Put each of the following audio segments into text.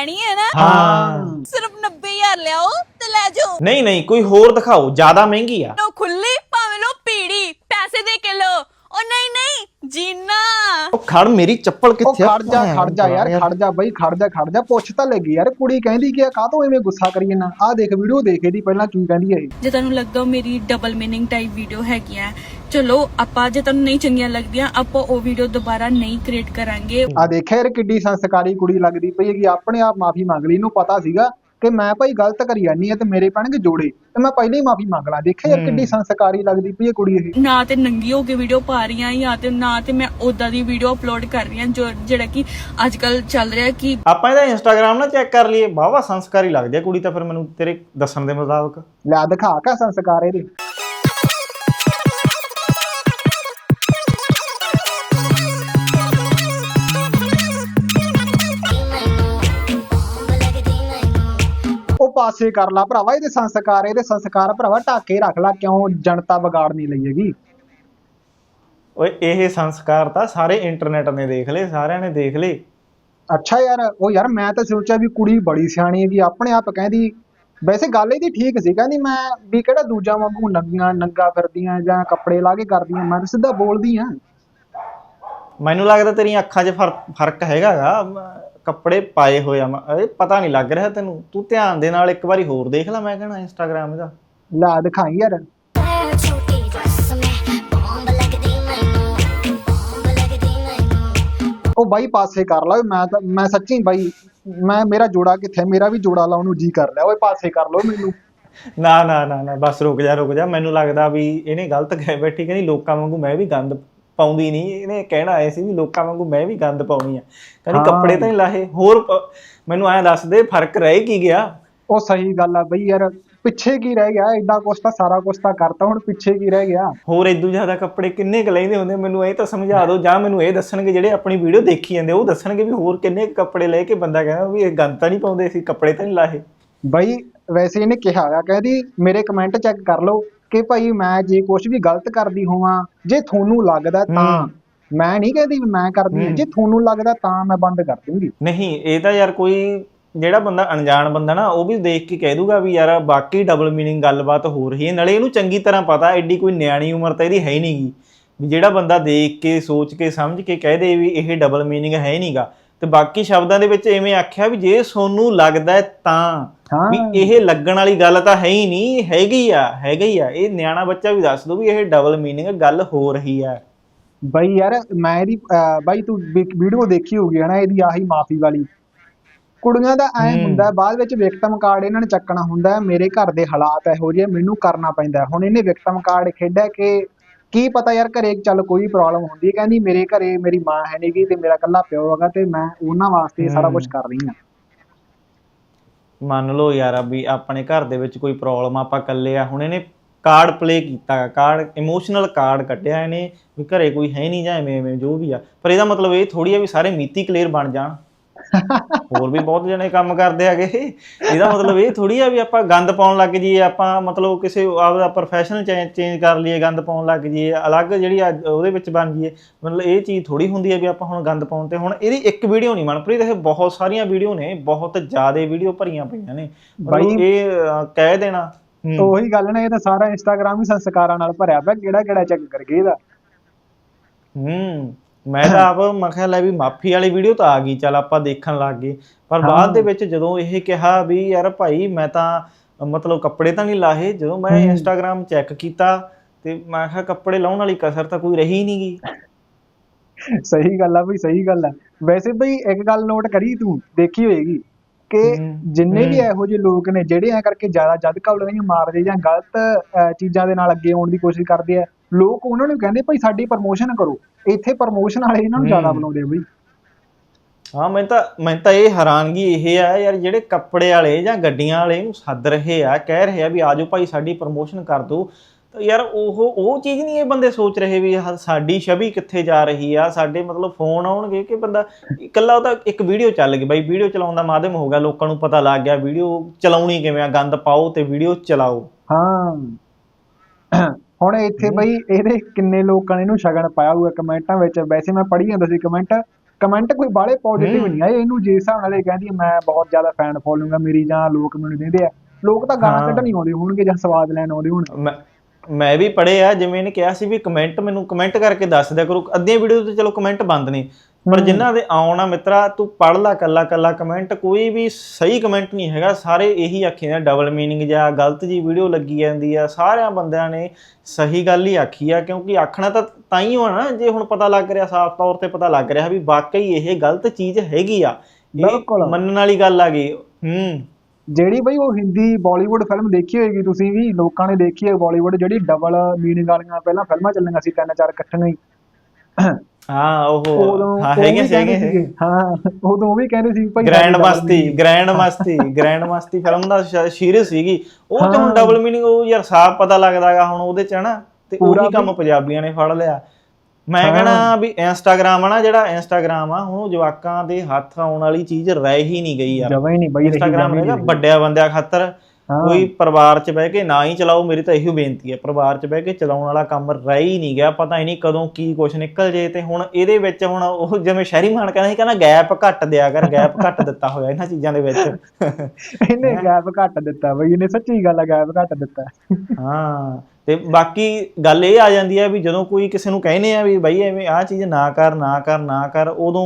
ਲੈਣੀ ਹੈ ਨਾ ਹਾਂ। ਸਿਰਫ 90000 ਲਿਆਓ ਤੇ ਲੈ ਜਾਓ। ਨਹੀਂ ਨਹੀਂ ਕੋਈ ਹੋਰ ਦਿਖਾਓ ਜ਼ਿਆਦਾ ਮਹਿੰਗੀ ਆ। ਲੋ ਖੁੱਲੀ ਭਾਵੇਂ ਲੋ ਪੀੜੀ ਪੈਸੇ ਦੇ ਕੇ ਲੋ ਉਹ ਨਹੀਂ ਨਹੀਂ ਜੀਨਾ ਉਹ ਖੜ ਮੇਰੀ ਚੱਪਲ ਕਿੱਥੇ ਆ? ਖੜ ਜਾ ਖੜ ਜਾ ਯਾਰ ਖੜ ਜਾ ਬਈ ਖੜ ਜਾ ਖੜ ਜਾ। ਪੁੱਛ ਤਾਂ ਲੱਗੀ ਯਾਰ ਕੁੜੀ ਕਹਿੰਦੀ ਕਿ ਕਾਹ ਤੋਂ ਐਵੇਂ ਗੁੱਸਾ ਕਰੀ ਜਨਾ ਆਹ ਦੇਖ ਵੀਡੀਓ ਦੇਖ ਇਹਦੀ ਪਹਿਲਾਂ ਕੀ ਕਹਿੰਦੀ ਹੈ ਜੇ ਤੁਹਾਨੂੰ ਲੱਗਦਾ ਮੇਰੀ ਡਬਲ ਮੀਨਿੰਗ ਟਾਈਪ ਵੀਡੀਓ ਹੈਗੀਆਂ ਚਲੋ ਆਪਾਂ ਜੇ ਤੁਹਾਨੂੰ ਨਹੀਂ ਚੰਗੀਆਂ ਲੱਗਦੀਆਂ ਆਪਾਂ ਉਹ ਵੀਡੀਓ ਦੁਬਾਰਾ ਨਹੀਂ ਕ੍ਰੀਏਟ ਕਰਾਂਗੇ। ਆ ਦੇਖਿਆ ਯਾਰ ਕਿੱਡੀ ਸੰਸਕਾਰੀ ਕੁੜੀ ਲੱਗਦੀ ਪਈ ਹੈਗੀ। ਆਪਣੇ ਆਪ ਮਾਫੀ ਮੰਗ ਲਈ ਇਹਨੂੰ ਪਤਾ ਸੀਗਾ ਕਿ ਮੈਂ ਭਾਈ ਗਲਤ ਕਰੀ ਜਾਨੀ ਆ ਤੇ ਮੇਰੇ ਪੈਣਗੇ ਜੋੜੇ ਤੇ ਮੈਂ ਪਹਿਲਾਂ ਹੀ ਮਾਫੀ ਮੰਗ ਲਾਂ। ਦੇਖਿਆ ਯਾਰ ਕਿੱਡੀ ਸੰਸਕਾਰੀ ਲੱਗਦੀ ਪਈ ਹੈ ਕੁੜੀ ਇਹ। ਨਾ ਤੇ ਨੰਗੀ ਹੋ ਕੇ ਵੀਡੀਓ ਪਾ ਰਹੀ ਹਾਂ ਜਾਂ ਤੇ ਨਾ ਤੇ ਮੈਂ ਉਦਾਂ ਦੀ ਵੀਡੀਓ ਅਪਲੋਡ ਕਰ ਰਹੀ ਹਾਂ ਜੋ ਜਿਹੜਾ ਕਿ ਅੱਜ ਕੱਲ ਚੱਲ ਰਿਹਾ ਕਿ ਆਪਾਂ ਇਹਦਾ ਇੰਸਟਾਗ੍ਰam ਨਾ ਚੈੱਕ ਕਰ ਲਈਏ। ਵਾਵਾ ਸੰਸਕਾਰੀ ਲੱਗਦੀ ਆ ਕੁੜੀ ਤਾਂ ਫਿਰ ਮੈਨੂੰ ਤੇਰੇ ਦੱਸਣ ਦੇ ਮੁਤਾਬਕ। ਲੈ ਦਿਖਾ ਕਾ ਸੰਸਕਾਰ ਇਹਦੇ। ਪਾਸੇ ਕਰ ਲਾ ਭਰਾਵਾ ਇਹਦੇ ਸੰਸਕਾਰ ਇਹਦੇ ਸੰਸਕਾਰ ਭਰਾਵਾ ਢਾਕੇ ਰੱਖ ਲਾ ਕਿਉਂ ਜਨਤਾ ਵਿਗਾੜ ਨਹੀਂ ਲਈ ਹੈਗੀ? ਓਏ ਇਹ ਸੰਸਕਾਰ ਤਾਂ ਸਾਰੇ ਇੰਟਰਨੈਟ ਨੇ ਦੇਖ ਲਏ ਸਾਰਿਆਂ ਨੇ ਦੇਖ ਲਏ। ਅੱਛਾ ਯਾਰ ਉਹ ਯਾਰ ਮੈਂ ਤਾਂ ਸੋਚਿਆ ਵੀ ਕੁੜੀ ਬੜੀ ਸਿਆਣੀ ਹੈਗੀ ਆਪਣੇ ਆਪ ਕਹਿੰਦੀ ਵੈਸੇ ਗੱਲ ਇਹਦੀ ਠੀਕ ਸੀ ਕਹਿੰਦੀ ਮੈਂ ਵੀ ਕਿਹੜਾ ਦੂਜਾ ਵਾਂਗੂ ਨੰਗੀਆਂ ਨੰਗਾ ਫਿਰਦੀਆਂ ਜਾਂ ਕੱਪੜੇ ਲਾ ਕੇ ਕਰਦੀਆਂ ਮੈਂ ਤਾਂ ਸਿੱਧਾ ਬੋਲਦੀ ਆ। ਮੈਨੂੰ ਲੱਗਦਾ ਤੇਰੀਆਂ ਅੱਖਾਂ 'ਚ ਫ਼ਰਕ ਫ਼ਰਕ ਹੈਗਾਗਾ। ਕੱਪੜੇ ਪਾਏ ਹੋਏ ਆ ਮੈਂ- ਇਹ ਪਤਾ ਨਹੀਂ ਲੱਗ ਰਿਹਾ ਤੈਨੂੰ। ਤੂੰ ਧਿਆਨ ਦੇ ਨਾਲ ਇੱਕ ਵਾਰੀ ਹੋਰ ਦੇਖ ਲੈ ਮੈਂ ਕਹਿਣਾ ਇੰਸਟਾਗ੍ਰam ਇਹਦਾ। ਲੈ ਦਿਖਾਈ ਯਾਰ। ਛੋਟੀ ਡਰੈਸ ਮੈਂ ਬੰਬ ਲੱਗਦੀ ਮੈਨੂੰ ਬੰਬ ਲੱਗਦੀ ਮੈਨੂੰ ਉਹ ਬਾਈ ਪਾਸੇ ਕਰ ਲਾ ਓਏ ਮੈਂ ਤਾਂ ਮੈਂ ਸੱਚੀ ਬਾਈ ਮੈਂ ਮੇਰਾ ਜੋੜਾ ਕਿੱਥੇ? ਮੇਰਾ ਵੀ ਜੋੜਾ ਲਾਉਣ ਨੂੰ ਜੀ ਕਰ ਲਿਆ। ਓਏ ਪਾਸੇ ਕਰ ਲਓ ਮੈਨੂੰ। ਨਾ ਨਾ ਨਾ ਨਾ ਬਸ ਰੁਕ ਜਾ ਰੁਕ ਜਾ। ਮੈਨੂੰ ਲੱਗਦਾ ਵੀ ਇਹਨੇ ਗਲਤ ਕਹਿ ਬੈਠੀ ਕਹਿੰਦੀ ਲੋਕਾਂ ਵਾਂਗੂ ਮੈਂ ਵੀ ਗੰਦ ਪਾਉਂਦੀ ਨਹੀਂ ਇਹਨੇ ਕਹਿਣਾ ਆਏ ਸੀ ਵੀ ਲੋਕਾਂ ਵਾਂਗੂ ਮੈਂ ਵੀ ਗੰਦ ਪਾਉਣੀ ਆ। ਕਹਿੰਦੀ ਹਾਂ। ਕੱਪੜੇ ਤਾਂ ਨਹੀਂ ਲਾਹੇ ਹੋਰ ਪ- ਮੈਨੂੰ ਐਂ ਦੱਸ ਦੇ ਫ਼ਰਕ ਰਹਿ ਕੀ ਗਿਆ? ਉਹ ਸਹੀ ਗੱਲ ਆ ਬਈ ਯਾਰ ਪਿੱਛੇ ਕੀ ਰਹਿ ਗਿਆ? ਏਡਾ ਕੁਛ ਤਾਂ ਸਾਰਾ ਕੁਛ ਤਾਂ ਕਰਤਾ ਹੁਣ ਪਿੱਛੇ ਕੀ ਰਹਿ ਗਿਆ? ਹੋਰ ਇਦੋਂ ਜ਼ਿਆਦਾ ਕੱਪੜੇ ਕਿੰਨੇ ਕੁ ਲੈਂਦੇ ਹੁੰਦੇ? ਮੈਨੂੰ ਇਹ ਤਾਂ ਸਮਝਾ ਦਿਓ ਜਾਂ ਮੈਨੂੰ ਇਹ ਦੱਸਣਗੇ ਜਿਹੜੇ ਆਪਣੀ ਵੀਡੀਓ ਦੇਖੀ ਜਾਂਦੇ ਉਹ ਦੱਸਣਗੇ ਵੀ ਹੋਰ ਕਿੰਨੇ ਕੁ ਕੱਪੜੇ ਲੈ ਕੇ ਬੰਦਾ ਕਹਿੰਦਾ ਵੀ ਇਹ ਗੰਦ ਤਾਂ ਨਹੀਂ ਪਾਉਂਦੇ ਸੀ ਕੱਪੜੇ ਤਾਂ ਨਹੀਂ ਲਾਹੇ। ਬਈ ਵੈਸੇ ਇਹਨੇ ਕਿਹਾ ਆ ਕਹਿੰਦੀ ਮੇਰੇ ਕਮੈਂਟ ਚੈੱਕ ਕਰ ਲਓ। ਕਿ ਭਾਈ ਮੈਂ ਜੇ ਕੁਝ ਵੀ ਗਲਤ ਕਰਦੀ ਹੋਵਾਂ ਜੇ ਤੁਹਾਨੂੰ ਲੱਗਦਾ ਤਾਂ। ਮੈਂ ਨਹੀਂ ਕਹਿੰਦੀ ਮੈਂ ਕਰਦੀ ਹੂੰ। ਜੇ ਤੁਹਾਨੂੰ ਲੱਗਦਾ ਤਾਂ ਮੈਂ ਬੰਦ ਕਰ ਦੂੰਗੀ ਨਹੀਂ ਇਹ ਤਾਂ ਯਾਰ ਕੋਈ ਜਿਹੜਾ ਬੰਦਾ ਅਣਜਾਣ ਬੰਦਾ ਨਾ ਉਹ ਵੀ ਦੇਖ ਕੇ ਕਹਿ ਦੂਗਾ ਵੀ ਯਾਰ ਬਾਕੀ ਡਬਲ ਮੀਨਿੰਗ ਗੱਲਬਾਤ ਹੋ ਰਹੀ ਹੈ ਨਾਲੇ ਇਹਨੂੰ ਚੰਗੀ ਤਰ੍ਹਾਂ ਪਤਾ ਐਡੀ ਕੋਈ ਨਿਆਣੀ ਉਮਰ ਤਾਂ ਇਹਦੀ ਹੈ ਹੀ ਨਹੀਂਗੀ ਵੀ ਜਿਹੜਾ ਬੰਦਾ ਦੇਖ ਕੇ ਸੋਚ ਕੇ ਸਮਝ ਕੇ ਕਹਿ ਦੇ ਵੀ ਇਹ ਡਬਲ ਮੀਨਿੰਗ ਹੈ ਨਹੀਂਗਾ ਤੇ ਬਾਕੀ ਸ਼ਬਦਾਂ ਦੇ ਵਿੱਚ ਐਵੇਂ ਆਖਿਆ ਵੀ ਜੇ ਸੋਨੂੰ ਲੱਗਦਾ ਹੈ ਤਾਂ। ਵੀ ਇਹ ਲੱਗਣ ਵਾਲੀ ਗੱਲ ਤਾਂ ਹੈ ਹੀ ਨਹੀਂ ਹੈਗੀ ਆ ਹੈਗਾ ਆ। ਇਹ ਨਿਆਣਾ ਬੱਚਾ ਵੀ ਦੱਸ ਦੋ ਵੀ ਇਹ ਡਬਲ ਮੀਨਿੰਗ ਗੱਲ ਹੋ ਰਹੀ ਆ। ਬਈ ਯਾਰ ਮੈਂ ਇਹਦੀ ਬਾਈ ਤੂੰ ਵੀਡੀਓ ਦੇਖੀ ਹੋਊਗੀ ਹਨਾ ਇਹਦੀ ਆਹੀ ਮਾਫੀ ਵਾਲੀ। ਕੁੜੀਆਂ ਦਾ ਐ। ਹੁੰਦਾ ਬਾਅਦ ਵਿੱਚ ਵਿਕਟਮ ਕਾਰਡ ਇਹਨਾਂ ਨੇ ਚੱਕਣਾ ਹੁੰਦਾ ਮੇਰੇ ਘਰ ਦੇ ਹਾਲਾਤ ਇਹੋ ਜਿਹੇ ਮੈਨੂੰ ਕਰਨਾ ਪੈਂਦਾ। ਹੁਣ ਇਹਨੇ ਵਿਕਟਮ ਕਾਰਡ ਖੇਡਿਆ ਕਿ ਕੀ ਪਤਾ ਯਾਰ ਘਰੇ ਚੱਲ ਕੋਈ ਪ੍ਰੋਬਲਮ ਹੁੰਦੀ ਹੈ। ਕਹਿੰਦੀ ਮੇਰੇ ਘਰੇ ਮੇਰੀ ਮਾਂ ਹੈ ਨਹੀਂਗੀ ਤੇ ਮੇਰਾ ਇਕੱਲਾ ਪਿਓ ਹੈਗਾ ਤੇ ਮੈਂ ਉਹਨਾਂ ਵਾਸਤੇ ਇਹ ਸਾਰਾ ਕੁਝ ਕਰ ਰਹੀ ਹਾਂ। ਮੰਨ ਲਓ ਯਾਰ ਵੀ ਆਪਣੇ ਘਰ ਦੇ ਵਿੱਚ ਕੋਈ ਪ੍ਰੋਬਲਮ ਆਪਾਂ ਇਕੱਲੇ ਆ। ਹੁਣ ਇਹਨੇ ਕਾਰਡ ਪਲੇ ਕੀਤਾ ਕਾਰਡ ਇਮੋਸ਼ਨਲ ਕਾਰਡ ਕੱਢਿਆ ਇਹਨੇ ਵੀ ਘਰੇ ਕੋਈ ਹੈ ਨਹੀਂ ਜਾਂ ਐਵੇਂ ਐਵੇਂ ਜੋ ਵੀ ਆ। ਪਰ ਇਹਦਾ ਮਤਲਬ ਇਹ ਥੋੜੀ ਆ ਵੀ ਸਾਰੇ ਮੀਤੀ ਕਲੀਅਰ ਬਣ ਜਾਣ। ਹੋਰ ਵੀ ਬਹੁਤ ਜਣੇ ਕੰਮ ਕਰਦੇ ਹੈਗੇ। ਇਹਦਾ ਮਤਲਬ ਇਹ ਥੋੜੀ ਆ ਵੀ ਆਪਾਂ ਗੰਦ ਪਾਉਣ ਲੱਗ ਜਾਈਏ ਆਪਾਂ ਮਤਲਬ ਕਿਸੇ ਆਪਦਾ ਪ੍ਰੋਫੈਸ਼ਨਲ ਚੇਂਜ ਕਰ ਲਈਏ ਗੰਦ ਪਾਉਣ ਲੱਗ ਜਾਈਏ ਅਲੱਗ ਜਿਹੜੀ ਉਹਦੇ ਵਿੱਚ ਬਣ ਜਾਈਏ। ਮਤਲਬ ਇਹ ਚੀਜ਼ ਥੋੜੀ ਹੁੰਦੀ ਹੈ ਵੀ ਆਪਾਂ ਹੁਣ ਗੰਦ ਪਾਉਣ ਤੇ ਹੁਣ ਇਹਦੀ ਇੱਕ ਵੀਡੀਓ ਨਹੀਂ ਮਨਪ੍ਰੀਤ ਇਹ ਬਹੁਤ ਸਾਰੀਆਂ ਵੀਡੀਓ ਨੇ ਬਹੁਤ ਜ਼ਿਆਦਾ ਵੀਡੀਓ ਭਰੀਆਂ ਪਈਆਂ ਨੇ। ਬਾਈ- ਇਹ ਕਹਿ ਦੇਣਾ। ਉਹੀ ਗੱਲ ਨੇ ਇਹ ਤਾਂ ਸਾਰਾ ਇੰਸਟਾਗ੍ਰਾਮ ਹੀ ਸੰਸਕਾਰਾਂ ਨਾਲ ਭਰਿਆ ਪਿਆ ਕਿਹੜਾ ਕਿਹੜਾ ਚੈੱਕ ਕਰ ਗਏ ਇਹਦਾ। ਹੂੰ। ਮੈਂ ਤਾਂ ਆਪ ਮੈਂ ਕਿਹਾ ਲੈ ਵੀ ਮਾਫੀ ਵਾਲੀ ਵੀਡੀਓ ਤਾਂ ਆ ਗਈ ਚੱਲ ਆਪਾਂ ਦੇਖਣ ਲੱਗ ਗਏ ਪਰ ਬਾਅਦ। ਦੇ ਵਿੱਚ ਜਦੋਂ ਇਹ ਕਿਹਾ ਵੀ ਯਾਰ ਭਾਈ ਮੈਂ ਤਾਂ ਮਤਲਬ ਕੱਪੜੇ ਤਾਂ ਨਹੀਂ ਲਾਹੇ ਜਦੋਂ ਮੈਂ। ਇੰਸਟਾਗ੍ਰam ਚੈੱਕ ਕੀਤਾ ਤੇ ਮੈਂ ਕਿਹਾ ਕੱਪੜੇ ਲਾਉਣ ਵਾਲੀ ਕਸਰ ਤਾਂ ਕੋਈ ਰਹੀ ਨਹੀਂ ਗਈ ਸਹੀ ਗੱਲ ਆ ਬਈ ਸਹੀ ਗੱਲ ਆ ਵੈਸੇ ਬਈ ਇੱਕ ਗੱਲ ਨੋਟ ਕਰੀ ਤੂੰ ਦੇਖੀ ਹੋਏਗੀ ਕਿ ਜਿੰਨੇ ਵੀ। ਇਹੋ ਜਿਹੇ ਲੋਕ ਨੇ ਜਿਹੜੇ ਐ ਕਰਕੇ ਜ਼ਿਆਦਾ ਜਦ ਕੌਲੀਆਂ ਮਾਰਦੇ ਜਾਂ ਗਲਤ ਚੀਜ਼ਾਂ ਦੇ ਨਾਲ ਅੱਗੇ ਆਉਣ ਦੀ ਕੋਸ਼ਿਸ਼ ਕਰਦੇ ਆ ਲੋਕ ਉਹਨਾਂ ਨੂੰ ਕਹਿੰਦੇ ਭਾਈ ਸਾਡੀ ਪ੍ਰਮੋਸ਼ਨ ਕਰੋ। ਇੱਥੇ ਪ੍ਰਮੋਸ਼ਨ ਵਾਲੇ ਇਹਨਾਂ ਨੂੰ ਜ਼ਿਆਦਾ। ਬਣਾਉਂਦੇ ਆ ਬਈ। ਹਾਂ ਮੈਂ ਤਾਂ ਮੈਂ ਤਾਂ ਇਹ ਹੈਰਾਨਗੀ ਇਹ ਆ ਯਾਰ ਜਿਹੜੇ ਕੱਪੜੇ ਵਾਲੇ ਜਾਂ ਗੱਡੀਆਂ ਵਾਲੇ ਇਹਨੂੰ ਸੱਦ ਰਹੇ ਆ ਕਹਿ ਰਹੇ ਆ ਵੀ ਆਜੋ ਭਾਈ ਸਾਡੀ ਪ੍ਰਮੋਸ਼ਨ ਕਰ ਦਿਓ ਤਾਂ ਯਾਰ ਉਹ ਉਹ ਚੀਜ਼ ਨਹੀਂ ਇਹ ਬੰਦੇ ਸੋਚ ਰਹੇ ਵੀ ਸਾਡੀ ਛਵੀ ਕਿੱਥੇ ਜਾ ਰਹੀ ਆ ਸਾਡੇ ਮਤਲਬ ਫੋਨ ਆਉਣਗੇ ਕਿ ਬੰਦਾ ਇਕੱਲਾ ਉਹ ਤਾਂ ਇੱਕ ਵੀਡੀਓ ਚੱਲ ਗਈ ਬਾਈ ਵੀਡੀਓ ਚਲਾਉਣ ਦਾ ਮਾਧਿਅਮ ਹੋ ਗਿਆ ਲੋਕਾਂ ਨੂੰ ਪਤਾ ਲੱਗ ਗਿਆ ਵੀਡੀਓ ਚਲਾਉਣੀ ਕਿਵੇਂ ਆ ਗੰਦ ਪਾਓ ਤੇ ਵੀਡੀਓ ਚਲਾਓ। ਹਾਂ। ਹੁਣ ਇੱਥੇ ਬਈ ਇਹਦੇ ਕਿੰਨੇ ਲੋਕਾਂ ਨੇ ਇਹਨੂੰ ਸ਼ਗਨ ਪਾਇਆ ਹੋਇਆ ਕਮੈਂਟਾਂ ਵਿੱਚ। ਵੈਸੇ ਮੈਂ ਪੜ੍ਹੀ ਜਾਂਦਾ ਸੀ ਕਮੈਂਟ। ਕਮੈਂਟ ਕੋਈ ਬਾਹਲੇ ਪੋਜ਼ਿਟਿਵ। ਨਹੀਂ ਆਏ। ਇਹਨੂੰ ਜਿਸ ਹਿਸਾਬ ਨਾਲ ਇਹ ਕਹਿੰਦੀ ਮੈਂ ਬਹੁਤ ਜ਼ਿਆਦਾ ਫੈਨ ਫੋਲੋਇੰਗ ਆ ਮੇਰੀ ਜਾਂ ਲੋਕ ਮੈਨੂੰ ਦਿੰਦੇ ਆ ਲੋਕ ਤਾਂ ਹਾਂ। ਕੱਢਣ ਹੀ ਆਉਂਦੇ ਹੋਣਗੇ ਜਾਂ ਸਵਾਦ ਲੈਣ ਆਉਂਦੇ ਹੋਣ ਮੈਂ ਮੈਂ ਵੀ ਪੜ੍ਹੇ ਆ ਜਿਵੇਂ ਇਹਨੇ ਕਿਹਾ ਸੀ ਵੀ ਕਮੈਂਟ ਮੈਨੂੰ ਕਮੈਂਟ ਕਰਕੇ ਦੱਸ ਦਿਆ ਕਰੋ। ਅੱਧੀਆਂ ਵੀਡੀਓ ਤੇ ਚਲੋ ਕਮੈਂਟ ਬੰਦ ਨੇ। ਪਰ। ਜਿਨ੍ਹਾਂ ਦੇ ਆਉਣਾ ਮਿੱਤਰਾ ਤੂੰ ਪੜ੍ਹ ਲਾ ਕੱਲਾ ਕੱਲਾ ਕਮੈਂਟ ਕੋਈ ਵੀ ਸਹੀ ਕਮੈਂਟ ਨਹੀਂ ਹੈਗਾ। ਸਾਰੇ ਇਹੀ ਆਖੀ ਨੇ ਡਬਲ ਮੀਨਿੰਗ ਜਾਂ ਗਲਤ ਜੀ ਵੀਡੀਓ ਲੱਗੀ ਜਾਂਦੀ ਆ। ਸਾਰਿਆਂ ਬੰਦਿਆਂ ਨੇ ਸਹੀ ਗੱਲ ਹੀ ਆਖੀ ਆ ਕਿਉਂਕਿ ਆਖਣਾ ਤਾਂ ਤਾਂ ਹੀ ਹੋਣਾ ਜੇ ਹੁਣ ਪਤਾ ਲੱਗ ਰਿਹਾ ਸਾਫ਼ ਤੌਰ ਤੇ ਪਤਾ ਲੱਗ ਰਿਹਾ ਵੀ ਵਾਕਈ ਇਹ ਗਲਤ ਚੀਜ਼ ਹੈਗੀ ਆ। ਬਿਲਕੁਲ। ਮੰਨਣ ਵਾਲੀ ਗੱਲ ਆ ਗਈ। ਹੂੰ। ਜਿਹੜੀ ਬਈ ਉਹ ਹਿੰਦੀ ਬਾਲੀਵੁੱਡ ਫਿਲਮ ਦੇਖੀ ਹੋਏਗੀ ਤੁਸੀਂ ਵੀ ਲੋਕਾਂ ਨੇ ਦੇਖੀ ਹੈ ਬਾਲੀਵੁੱਡ ਜਿਹੜੀ ਡਬਲ ਮੀਨਿੰਗ ਵਾਲੀਆਂ ਪਹਿਲਾਂ ਫਿਲਮਾਂ ਚੱਲੀਆਂ ਸੀ ਤਿੰਨ ਚਾਰ ਇਕੱਠੀਆਂ ਹੀ। ਹਾਂ ਉਹ ਹਾਂ ਹੈਗੇ ਸੀਗੇ ਹਾਂ ਉਦੋਂ ਉਹ ਵੀ ਕਹਿੰਦੇ ਸੀ ਭਾਈ ਗ੍ਰੈਂਡ ਮਸਤੀ। ਗ੍ਰੈਂਡ ਮਸਤੀ ਗ੍ਰੈਂਡ ਮਸਤੀ ਫਿਲਮ ਦਾ ਸੀਰੀਜ਼ ਸੀਗੀ ਉਹ ਤੇ ਹੁਣ। ਡਬਲ ਮੀਨਿੰਗ ਉਹ ਯਾਰ ਸਾਫ਼ ਪਤਾ ਲੱਗਦਾਗਾ ਹੁਣ ਉਹਦੇ ਚ ਹਨਾ ਤੇ ਉਹੀ ਕੰਮ ਪੰਜਾਬੀਆਂ ਨੇ ਫੜ ਲਿਆ ਮੈਂ। ਕਹਣਾ ਵੀ ਇੰਸਟਾਗ੍ਰਾਮ ਆ ਨਾ ਜਿਹੜਾ ਇੰਸਟਾਗ੍ਰਾਮ ਆ ਹੁਣ ਉਹ ਜਵਾਕਾਂ ਦੇ ਹੱਥ ਆਉਣ ਵਾਲੀ ਚੀਜ਼ ਰਹਿ ਹੀ ਨਹੀਂ ਗਈ ਯਾਰ ਜਮਾਂ ਹੀ ਨਹੀਂ ਬਈ ਹੀ ਹੈਗਾ। ਵੱਡਿਆਂ ਬੰਦਿਆਂ ਖਾਤਰ। ਕੋਈ ਪਰਿਵਾਰ 'ਚ ਬਹਿ ਕੇ ਨਾ ਹੀ ਚਲਾਓ ਮੇਰੀ ਤਾਂ ਇਹੀ ਬੇਨਤੀ ਹੈ ਪਰਿਵਾਰ 'ਚ ਬਹਿ ਕੇ ਚਲਾਉਣ ਵਾਲਾ ਕੰਮ ਰਹਿ ਹੀ ਨਹੀਂ ਗਿਆ ਪਤਾ ਹੀ ਨਹੀਂ ਕਦੋਂ ਕੀ ਕੁਝ ਨਿਕਲ ਜੇ ਤੇ ਹੁਣ ਇਹਦੇ ਵਿੱਚ ਹੁਣ ਉਹ ਜਿਵੇਂ ਸ਼ਹਿਰੀ ਮਾਨ ਕਹਿੰਦਾ ਸੀ ਕਹਿੰਦਾ ਗੈਪ ਘੱਟ ਦਿਆ ਕਰ ਗੈਪ ਘੱਟ ਦਿੱਤਾ ਹੋਇਆ ਇਹਨਾਂ ਚੀਜ਼ਾਂ ਦੇ ਵਿੱਚ। ਇਹਨੇ ਗੈਪ ਘੱਟ ਦਿੱਤਾ ਬਈ ਇਹਨੇ ਸੱਚੀ ਗੱਲ ਆ ਗੈਪ ਘੱਟ ਦਿੱਤਾ। ਹਾਂ ਤੇ ਬਾਕੀ ਗੱਲ ਇਹ ਆ ਜਾਂਦੀ ਹੈ ਵੀ ਜਦੋਂ ਕੋਈ ਕਿਸੇ ਨੂੰ ਕਹਿੰਦੇ ਆ ਵੀ ਬਈ ਐਵੇਂ ਆਹ ਚੀਜ਼ ਨਾ ਕਰ ਨਾ ਕਰ ਨਾ ਕਰ ਉਦੋਂ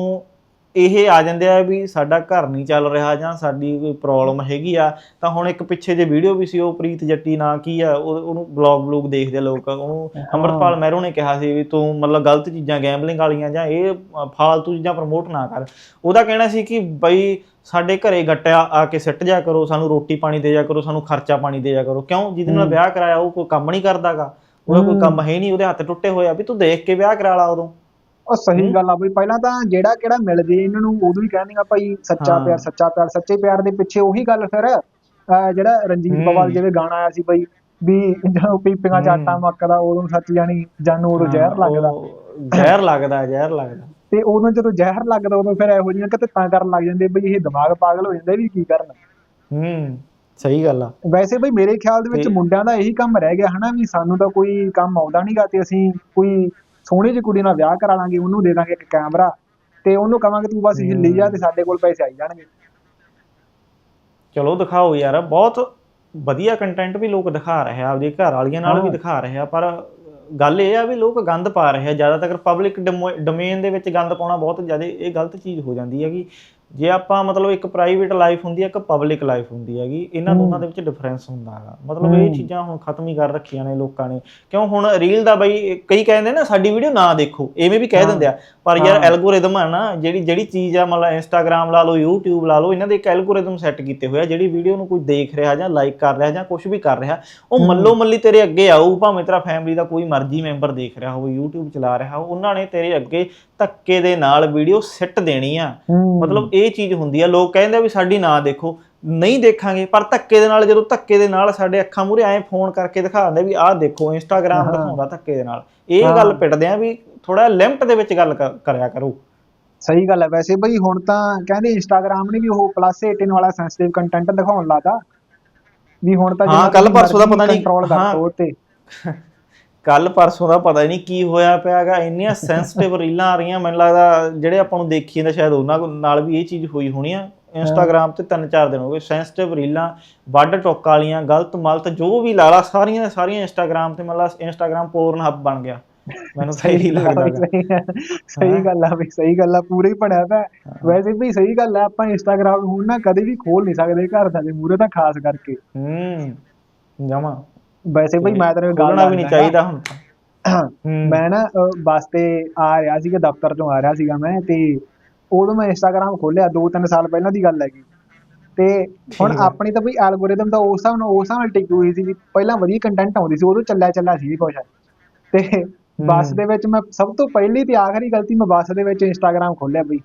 ਇਹ ਆ ਜਾਂਦੇ ਆ ਵੀ ਸਾਡਾ ਘਰ ਨਹੀਂ ਚੱਲ ਰਿਹਾ ਜਾਂ ਸਾਡੀ ਕੋਈ ਪ੍ਰੋਬਲਮ ਹੈਗੀ ਆ ਤਾਂ ਹੁਣ ਇੱਕ ਪਿੱਛੇ ਜੇ ਵੀਡੀਓ ਵੀ ਸੀ ਉਹ ਪ੍ਰੀਤ ਜੱਟੀ ਨਾਂ ਕੀ ਆ ਉਹ- ਉਹਨੂੰ ਬਲੌਗ ਬਲੂਗ ਦੇਖਦੇ ਲੋਕ ਉਹਨੂੰ ਅੰਮ੍ਰਿਤਪਾਲ ਮਹਿਰੋ ਨੇ ਕਿਹਾ ਸੀ ਵੀ ਤੂੰ ਮਤਲਬ ਗਲਤ ਚੀਜ਼ਾਂ ਗੈਂਬਲਿੰਗ ਵਾਲੀਆਂ ਜਾਂ ਇਹ ਅ, ਫਾਲਤੂ ਚੀਜ਼ਾਂ ਪ੍ਰਮੋਟ ਨਾ ਕਰ। ਉਹਦਾ ਕਹਿਣਾ ਸੀ ਕਿ ਬਈ ਸਾਡੇ ਘਰੇ ਗੱਟਿਆ ਆ ਕੇ ਸਿੱਟ ਜਾ ਕਰੋ ਸਾਨੂੰ ਰੋਟੀ ਪਾਣੀ ਦੇ ਜਾ ਕਰੋ ਸਾਨੂੰ ਖਰਚਾ ਪਾਣੀ ਦੇ ਜਾ ਕਰੋ। ਕਿਉਂ? ਜਿਹਦੇ ਨਾਲ ਵਿਆਹ ਕਰਾਇਆ ਉਹ ਕੋਈ ਕੰਮ ਨਹੀਂ ਕਰਦਾਗਾ। ਉਹਦਾ ਕੋਈ ਕੰਮ ਹੈ ਨਹੀਂ ਉਹਦੇ ਹੱਥ ਟੁੱਟੇ ਹੋਏ ਆ ਵੀ ਤੂੰ ਦੇਖ ਕੇ ਵਿਆਹ ਕਰਾ ਲਾ ਉਦੋਂ। ਉਹ ਸਹੀ ਗੱਲ ਆ ਬਈ ਪਹਿਲਾਂ ਤਾਂ ਜਿਹੜਾ ਕਿਹੜਾ ਮਿਲ ਜੇ ਇਹਨਾਂ ਨੂੰ ਉਦੋਂ ਹੀ ਕਹਿੰਦੀਆਂ ਭਾਈ ਸੱਚਾ ਹਾਂ। ਪਿਆਰ ਸੱਚਾ ਪਿਆਰ ਸੱਚੇ ਪਿਆਰ ਦੇ ਪਿੱਛੇ ਉਹੀ ਗੱਲ ਫਿਰ ਅਹ ਜਿਹੜਾ ਰਣਜੀਤ। ਬਵਾਲ ਜਿਵੇਂ ਗਾਣਾ ਆਇਆ ਸੀ ਬਈ ਵੀ ਜਦੋਂ ਪੀਪੀਆਂ ਚ ਆਟਾ ਹੂੰ। ਮੱਕਦਾ ਉਦੋਂ ਸੱਚ ਜਾਣੀ ਜਾਨੂੰ ਉਦੋਂ ਜ਼ਹਿਰ ਲੱਗਦਾ ਉਹ ਜ਼ਹਿਰ ਲੱਗਦਾ ਜ਼ਹਿਰ ਲੱਗਦਾ ਤੇ ਉਦੋਂ ਜਦੋਂ ਜ਼ਹਿਰ ਲੱਗਦਾ ਉਦੋਂ ਫਿਰ ਇਹੋ ਜਿਹੀਆਂ ਕਿਤੇ ਕਰਨ ਲੱਗ ਜਾਂਦੇ ਬਈ ਇਹ ਦਿਮਾਗ ਪਾਗਲ ਹੋ ਜਾਂਦਾ ਵੀ ਕੀ ਕਰਨ ਹੂੰ ਸਹੀ ਗੱਲ ਆ ਵੈਸੇ ਬਈ ਮੇਰੇ ਖਿਆਲ ਦੇ ਵਿੱਚ ਤੇ- ਮੁੰਡਿਆਂ ਦਾ ਇਹੀ ਕੰਮ ਰਹਿ ਗਿਆ ਹਨਾ ਵੀ ਸਾਨੂੰ ਤਾਂ ਕੋਈ ਕੰਮ ਆਉਂਦਾ ਨਹੀਂਗਾ ਤੇ ਅਸੀਂ ਕੋਈ ਸੋਹਣੀ ਜਿਹੀ ਕੁੜੀ ਨਾਲ ਵਿਆਹ ਕਰਾ ਲਾਂਗੇ ਉਹਨੂੰ ਦੇ ਦਾਂਗੇ ਇੱਕ ਕੈਮਰਾ ਤੇ ਉਹਨੂੰ ਕਵਾਂਗੇ ਤੂੰ ਬਸ ਹਿੱਲੀ ਜਾ ਤੇ ਸਾਡੇ ਕੋਲ ਪੈਸੇ ਆਈ ਜਾਣਗੇ। ਚਲੋ ਦਿਖਾਓ ਯਾਰ ਬਹੁਤ ਵਧੀਆ ਕੰਟੈਂਟ ਵੀ ਲੋਕ ਦਿਖਾ ਰਹੇ ਆ ਆਪਦੀ ਘਰ ਵਾਲੀਆਂ ਨਾਲ ਵੀ ਹਾਂ। ਦਿਖਾ ਰਹੇ ਆ ਪਰ ਗੱਲ ਇਹ ਆ ਵੀ ਲੋਕ ਗੰਦ ਪਾ ਰਹੇ ਆ ਜ਼ਿਆਦਾਤਰ ਪਬਲਿਕ ਡੋਮੇਨ ਦੇ ਵਿੱਚ ਗੰਦ ਪਾਉਣਾ ਬਹੁਤ ਜ਼ਿਆਦਾ ਇਹ ਗਲਤ ਚੀਜ਼ ਹੋ ਜਾਂਦੀ ਹੈਗੀ। ਜੇ ਆਪਾਂ ਮਤਲਬ ਇੱਕ ਪ੍ਰਾਈਵੇਟ ਲਾਈਫ ਹੁੰਦੀ ਹੈ ਇੱਕ ਪਬਲਿਕ ਲਾਈਫ ਹੁੰਦੀ ਹੈਗੀ ਇਹਨਾਂ ਦੋਨਾਂ ਦੇ ਵਿੱਚ ਡਿਫਰੈਂਸ ਹੁੰਦਾ ਹੈਗਾ ਮਤਲਬ ਇਹ। ਚੀਜ਼ਾਂ ਹੁਣ ਖਤਮ ਹੀ ਕਰ ਰੱਖੀਆਂ ਨੇ ਲੋਕਾਂ ਨੇ ਕਿਉਂ ਹੁਣ ਰੀਲ ਦਾ ਬਈ ਕਈ ਕਹਿੰਦੇ ਨਾ ਸਾਡੀ ਵੀਡੀਓ ਨਾ ਦੇਖੋ ਐਵੇਂ ਵੀ ਕਹਿ। ਦਿੰਦੇ ਆ ਪਰ ਯਾਰ। ਐਲਗੋਰਿਦਮ ਆ ਨਾ ਜਿਹੜੀ ਜਿਹੜੀ ਚੀਜ਼ ਆ ਮਤਲਬ ਇੰਸਟਾਗ੍ਰam ਲਾ ਲਓ YouTube ਲਾ ਲਓ ਇਹਨਾਂ ਦੇ ਇੱਕ ਐਲਗੋਰਿਦਮ ਸੈੱਟ ਕੀਤੇ ਹੋਏ ਆ ਜਿਹੜੀ ਵੀਡੀਓ ਨੂੰ ਕੋਈ ਦੇਖ ਰਿਹਾ ਜਾਂ ਲਾਈਕ ਕਰ ਰਿਹਾ ਜਾਂ ਕੁਝ ਵੀ ਕਰ ਰਿਹਾ ਉਹ। ਮੱਲੋ ਮੱਲੀ ਤੇਰੇ ਅੱਗੇ ਆਊ ਭਾਵੇਂ ਤੇਰਾ ਫੈਮਿਲੀ ਦਾ ਕੋਈ ਮਰਜ਼ੀ ਮੈਂਬਰ ਦੇਖ ਰਿਹਾ ਹੋਵੇ YouTube ਚਲਾ ਰਿਹਾ ਹੋ ਉਹਨਾਂ ਨੇ ਤੇਰੇ ਅੱਗੇ ਧੱਕੇ ਦੇ ਨਾਲ ਵੀਡੀਓ ਸਿੱਟ ਦੇਣੀ ਆ ਮਤਲਬ ਇਹ ਚੀਜ਼ ਹੁੰਦੀ ਆ ਲੋਕ ਕਹਿੰਦੇ ਆ ਵੀ ਸਾਡੀ ਨਾ ਦੇਖੋ ਨਹੀਂ ਦੇਖਾਂਗੇ ਪਰ ਧੱਕੇ ਦੇ ਨਾਲ ਜਦੋਂ ਧੱਕੇ ਦੇ ਨਾਲ ਸਾਡੇ ਅੱਖਾਂ ਮੂਹਰੇ ਐਂ ਫੋਨ ਕਰਕੇ ਦਿਖਾ ਦਿੰਦੇ ਵੀ ਆਹ ਦੇਖੋ ਇੰਸਟਾਗ੍ਰam। ਦਿਖਾਉਂਦਾ ਧੱਕੇ ਦੇ ਨਾਲ। ਇਹ। ਗੱਲ ਪਿੱਟਦੇ ਆ ਵੀ ਥੋੜਾ ਲਿਮਟ ਦੇ ਵਿੱਚ ਗੱਲ ਕਰ- ਕਰਿਆ ਕਰੋ। ਸਹੀ ਗੱਲ ਹੈ ਵੈਸੇ ਬਈ ਹੁਣ ਤਾਂ ਕਹਿੰਦੇ ਇੰਸਟਾਗ੍ਰam ਨੇ ਵੀ ਉਹ ਪਲੱਸ 18 ਵਾਲਾ ਸੈਂਸਿਟਿਵ ਕੰਟੈਂਟ ਦਿਖਾਉਣ ਲੱਗਾ। ਵੀ ਹੁਣ ਤਾਂ ਹਾਂ, ਤੁਸੀਂ ਪਰਸੋਂ ਦਾ ਪਤਾ ਨਹੀਂ- control ਕਰ ਉਹ ਤੇ। ਕੱਲ ਪਰਸੋਂ ਦਾ ਪਤਾ ਨਹੀਂ ਕੀ ਹੋਇਆ ਪਿਆਗਾ ਇੰਨੀਆਂ ਸੈਂਸਿਟਿਵ ਰੀਲਾਂ ਆ ਰਹੀਆਂ ਮੈਨੂੰ ਲੱਗਦਾ ਜਿਹੜੇ ਆਪਾਂ ਨੂੰ ਦੇਖੀ ਜਾਂਦੇ ਸ਼ਾਇਦ ਉਹਨਾਂ ਨਾਲ ਵੀ ਇਹ ਚੀਜ਼ ਹੋਈ ਹੋਣੀ ਆ। ਇੰਸਟਾਗ੍ਰam ਤੇ ਤਿੰਨ ਚਾਰ ਦਿਨ ਹੋ ਗਏ ਸੈਂਸਿਟਿਵ ਰੀਲਾਂ ਵੱਡ ਟੋਕ ਵਾਲੀਆਂ ਗਲਤ ਮਲਤ ਜੋ ਵੀ ਲਾਲਾ ਸਾਰੀਆਂ ਸਾਰੀਆਂ ਇੰਸਟਾਗ੍ਰam ਤੇ ਮਤਲਬ ਇੰਸਟਾਗ੍ਰam ਪੋਰਨ ਹੱਬ ਬਣ ਗਿਆ। ਮੈਨੂੰ ਤਾਂ ਗੱਲ ਆ ਲੱਗਦਾ। ਸਹੀ। ਸਹੀ ਗੱਲ ਆ ਵੀ ਸਹੀ ਗੱਲ ਆ ਪੂਰਾ ਹੀ ਬਣਿਆ ਪਿਆ। ਵੈਸੇ ਵੀ ਸਹੀ ਗੱਲ ਆ ਆਪਾਂ ਇੰਸਟਾਗ੍ਰam ਹੁਣ ਨਾ ਕਦੇ ਵੀ ਖੋਲ ਨਹੀਂ ਸਕਦੇ ਘਰ ਦੇ ਮੂਹਰੇ ਤਾਂ ਖਾਸ ਕਰਕੇ। ਹੂੰ ਜਮਾ। ਵੈਸੇ ਬਈ ਮੈਂ ਤੇਰੇ ਗੱਲ ਖੋਲ੍ਹਣਾ ਵੀ ਨਹੀਂ ਚਾਹੀਦਾ ਹੁਣ। ਮੈਂ ਨਾ ਬੱਸ ਤੇ ਆ ਰਿਹਾ ਸੀਗਾ ਦਫ਼ਤਰ ਤੋਂ ਆ ਰਿਹਾ ਸੀਗਾ ਮੈਂ ਤੇ ਉਦੋਂ ਮੈਂ ਇੰਸਟਾਗ੍ਰam ਖੋਲਿਆ 2-3 ਸਾਲ ਪਹਿਲਾਂ ਦੀ ਗੱਲ ਹੈਗੀ। ਤੇ ਹੁਣ। ਆਪਣੀ ਤਾਂ ਬਈ ਐਲਗੋਰਿਦਮ ਤਾਂ ਉਸ ਹਿਸਾਬ ਨਾਲ ਉਸ ਹਿਸਾਬ ਨਾਲ ਟਿਕੀ ਹੋਈ ਸੀ ਵੀ ਪਹਿਲਾਂ ਵਧੀਆ ਕੰਟੈਂਟ ਆਉਂਦੀ ਸੀ ਉਦੋਂ ਚੱਲਿਆ ਚੱਲਿਆ ਸੀ ਕੁਛ। ਤੇ ਬੱਸ ਦੇ ਵਿੱਚ ਮੈਂ ਸਭ ਤੋਂ ਪਹਿਲੀ ਤੇ ਆਖਰੀ ਗਲਤੀ ਮੈਂ ਬੱਸ ਦੇ ਵਿੱਚ ਇੰਸਟਾਗ੍ਰam ਖੋਲਿਆ ਬਈ।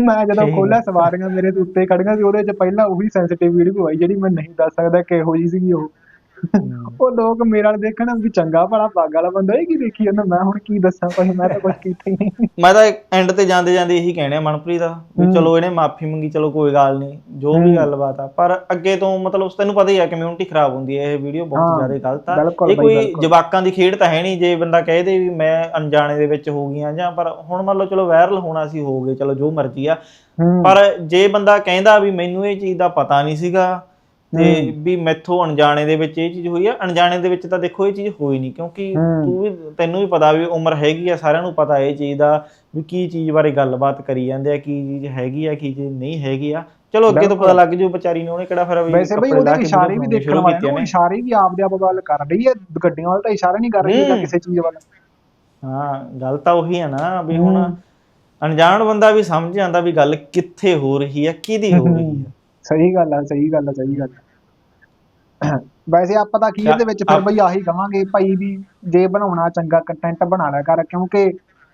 ਮੈਂ ਜਦੋਂ। ਖੋਲਿਆ ਸਵਾਰੀਆਂ ਮੇਰੇ ਤੋਂ ਉੱਤੇ ਖੜੀਆਂ ਸੀ ਉਹਦੇ 'ਚ ਪਹਿਲਾਂ ਉਹੀ ਸੈਂਸਿਟਿਵ ਵੀਡੀਓ ਆਈ ਜਿਹੜੀ ਮੈਂ ਨਹੀਂ ਦੱਸ ਸਕਦਾ ਕਿਹੋ ਜਿਹੀ ਸੀਗੀ ਉਹ ਉਹ ਲੋਕ ਮੇਰੇ ਵਾਲ ਦੇਖਣ ਵੀ ਚੰਗਾ ਭਲਾ ਪੱਗ ਵਾਲਾ ਬੰਦਾ ਇਹ ਕੀ ਦੇਖੀ ਜਾਂਦਾ? ਮੈਂ ਹੁਣ ਕੀ ਦੱਸਾਂ ਭਾਈ? ਮੈਂ ਤਾਂ ਕੁਝ ਕੀਤਾ ਹੀ ਨਹੀਂ। ਮੈਂ ਤਾਂ ਐਂਡ ਤੇ ਜਾਂਦੇ ਜਾਂਦੇ ਇਹੀ ਕਹਿਣਾ ਮਨਪ੍ਰੀਤ ਦਾ ਵੀ ਚਲੋ ਇਹਨੇ ਮਾਫੀ ਮੰਗੀ ਚਲੋ ਕੋਈ ਗੱਲ ਨਹੀਂ ਜੋ ਵੀ ਗੱਲਬਾਤ ਆ। ਪਰ ਅੱਗੇ ਤੋਂ ਮਤਲਬ ਤੈਨੂੰ ਪਤਾ ਹੀ ਆ ਕਮਿਊਨਿਟੀ ਖਰਾਬ ਹੁੰਦੀ ਹੈ ਇਹ ਵੀਡੀਓ ਬਹੁਤ ਜ਼ਿਆਦਾ ਗਲਤ ਆ। ਇਹ ਕੋਈ। ਜਵਾਕਾਂ ਦੀ ਖੇਡ ਤਾਂ ਹੈ ਨਹੀਂ ਜੇ ਬੰਦਾ ਕਹਿ ਦੇ ਵੀ ਮੈਂ ਅਣਜਾਣੇ ਦੇ ਵਿੱਚ ਹੋ ਗਈਆਂ ਜਾਂ ਪਰ ਹੁਣ ਮੰਨ ਲਓ ਚਲੋ ਵਾਇਰਲ ਹੋਣਾ ਸੀ ਹੋ ਗਏ ਚਲੋ ਜੋ ਮਰਜ਼ੀ ਆ। ਪਰ ਜੇ ਬੰਦਾ ਕਹਿੰਦਾ ਵੀ ਮੈਨੂੰ ਇਹ ਚੀਜ਼ ਦਾ ਪਤਾ ਨਹੀਂ ਸੀਗਾ ਤੇ ਵੀ ਮੈਥੋਂ ਅਣਜਾਣੇ ਦੇ ਵਿੱਚ ਇਹ ਚੀਜ਼ ਹੋਈ ਆ ਅਣਜਾਣੇ ਦੇ ਵਿੱਚ ਤਾਂ ਦੇਖੋ ਇਹ ਚੀਜ਼ ਹੋਈ ਨਹੀਂ ਕਿਉਂਕਿ ਹੂੰ। ਤੂੰ ਵੀ ਤੈਨੂੰ ਵੀ ਪਤਾ ਵੀ ਉਮਰ ਹੈਗੀ ਆ ਸਾਰਿਆਂ ਨੂੰ ਪਤਾ ਇਹ ਚੀਜ਼ ਦਾ ਵੀ ਕੀ ਚੀਜ਼ ਬਾਰੇ ਗੱਲਬਾਤ ਕਰੀ ਜਾਂਦੇ ਆ ਕੀ ਚੀਜ਼ ਹੈਗੀ ਆ ਕੀ ਚੀਜ਼ ਨਹੀਂ ਹੈਗੀ ਆ ਚਲੋ ਅੱਗੇ ਤੋਂ ਪਤਾ ਲੱਗ ਜੂ ਵਿਚਾਰੀ ਨੇ ਉਹਨੇ ਕਿਹੜਾ ਫਿਰ ਵੀ ਵੈਸੇ ਬਈ ਉਹਦੇ ਇਸ਼ਾਰੇ ਵੀ ਦੇਖਣ ਵਾਲੇ ਨੇ। ਇਸ਼ਾਰੇ ਵੀ ਆਪਦੇ ਆਪ ਵੱਲ ਕਰ ਰਹੀ ਹੈ ਗੱਡੀਆਂ ਵੱਲ ਤਾਂ ਇਸ਼ਾਰਾ ਨਹੀਂ ਕਰ ਰਹੀ ਹੂੰ। ਕਿਸੇ ਚੀਜ਼ ਵੱਲ ਹਾਂ ਗੱਲ ਤਾਂ ਉਹੀ ਆ ਨਾ ਵੀ ਹੁਣ ਹੂੰ। ਅਣਜਾਣ ਬੰਦਾ ਵੀ ਸਮਝ ਜਾਂਦਾ ਵੀ ਗੱਲ ਕਿੱਥੇ ਹੋ ਰਹੀ ਆ ਕਿਹਦੀ ਹੋ ਰਹੀ ਆ ਸਹੀ ਗੱਲ ਆ ਸਹੀ ਗੱਲ ਆ ਸਹੀ ਗੱਲ ਆ। ਵੈਸੇ ਆਪਾਂ ਤਾਂ ਅਖੀਰ ਦੇ ਵਿੱਚ ਫਿਰ ਬਈ ਆਹੀ ਕਵਾਂਗੇ ਭਾਈ ਵੀ ਜੇ ਬਣਾਉਣਾ ਚੰਗਾ ਕੰਟੈਂਟ ਬਣਾ ਲਿਆ ਕਰ ਕਿਉਂਕਿ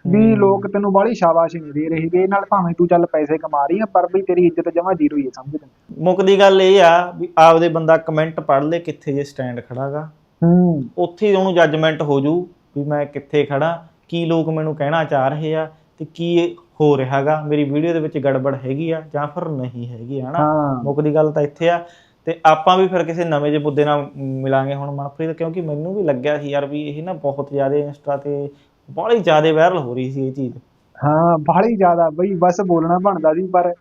ਵੀ ਲੋਕ ਤੈਨੂੰ ਬਾਹਲੀ ਸ਼ਾਬਾਸ਼ ਨਹੀਂ ਦੇ ਰਹੇ ਇਹ ਨਾਲ ਭਾਵੇਂ ਤੂੰ ਚੱਲ ਪੈਸੇ ਕਮਾ ਰਹੀ ਆ ਪਰ ਵੀ ਤੇਰੀ ਇੱਜ਼ਤ ਜਮਾ ਜ਼ੀਰੋ ਹੀ ਹੈ ਸਮਝ ਲੈ। ਮੁੱਕਦੀ ਗੱਲ ਇਹ ਆ ਵੀ ਆਪਦੇ ਬੰਦਾ ਕਮੈਂਟ ਪੜ੍ਹ ਲੇ ਕਿੱਥੇ ਜੇ ਸਟੈਂਡ ਖੜਾਗਾ ਹੂੰ। ਉੱਥੇ ਹੀ ਉਹਨੂੰ ਜੱਜਮੈਂਟ ਹੋ ਜੂ ਵੀ ਮੈਂ ਕਿੱਥੇ ਖੜਾ ਕੀ ਲੋਕ ਮੈਨੂੰ ਕਹਿਣਾ ਚਾਹ ਰਹੇ ਆ ਤੇ ਕੀ ਇਹ ਹੋ ਰਿਹਾਗਾ ਮੇਰੀ ਵੀਡੀਓ ਦੇ ਵਿੱਚ ਗੜਬੜ ਹੈਗੀ ਆ ਜਾਂ ਫਿਰ ਨਹੀਂ ਹੈਗੀ ਹਨਾ? ਮੁੱਕਦੀ ਗੱਲ ਤਾਂ ਇੱਥੇ ਆ। ਤੇ ਆਪਾਂ ਵੀ ਫਿਰ ਕਿਸੇ ਨਵੇਂ ਜਿਹੇ ਮੁੱਦੇ ਨਾਲ ਮਿਲਾਂਗੇ ਹੁਣ ਮਨਪ੍ਰੀਤ ਕਿਉਂਕਿ ਮੈਨੂੰ ਵੀ ਲੱਗਿਆ ਸੀ ਯਾਰ ਵੀ ਇਹ ਨਾ ਬਹੁਤ ਜ਼ਿਆਦਾ ਇੰਸਟਾ ਤੇ ਬੜੀ ਜ਼ਿਆਦਾ ਵਾਇਰਲ ਹੋ ਰਹੀ ਸੀ ਇਹ ਚੀਜ਼। ਹਾਂ ਬਾਹਲੀ ਜ਼ਿਆਦਾ ਬਈ ਬਸ ਬੋਲਣਾ ਬਣਦਾ ਸੀ ਪਰ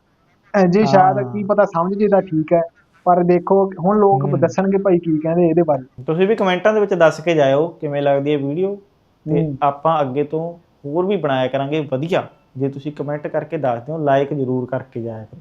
ਜੇ ਸ਼ਾਇਦ ਕੀ ਪਤਾ ਸਮਝ ਜੇ ਤਾਂ ਠੀਕ ਹੈ ਪਰ ਦੇਖੋ ਹੁਣ ਲੋਕ ਦੱਸਣਗੇ ਭਾਈ ਕੀ ਕਹਿੰਦੇ ਇਹਦੇ ਬਾਰੇ। ਤੁਸੀਂ ਵੀ ਕਮੈਂਟਾਂ ਦੇ ਵਿੱਚ ਦੱਸ ਕੇ ਜਾਇਓ ਕਿਵੇਂ ਲੱਗਦੀ ਹੈ ਵੀਡੀਓ। ਤੇ। ਆਪਾਂ ਅੱਗੇ ਤੋਂ ਹੋਰ ਵੀ ਬਣਾਇਆ ਕਰਾਂਗੇ ਵਧੀਆ। ਜੇ ਤੁਸੀਂ ਕਮੈਂਟ ਕਰਕੇ ਦੱਸ ਦਿਓ ਲਾਈਕ ਜ਼ਰੂਰ ਕਰਕੇ ਜਾਇਆ ਕਰੋ।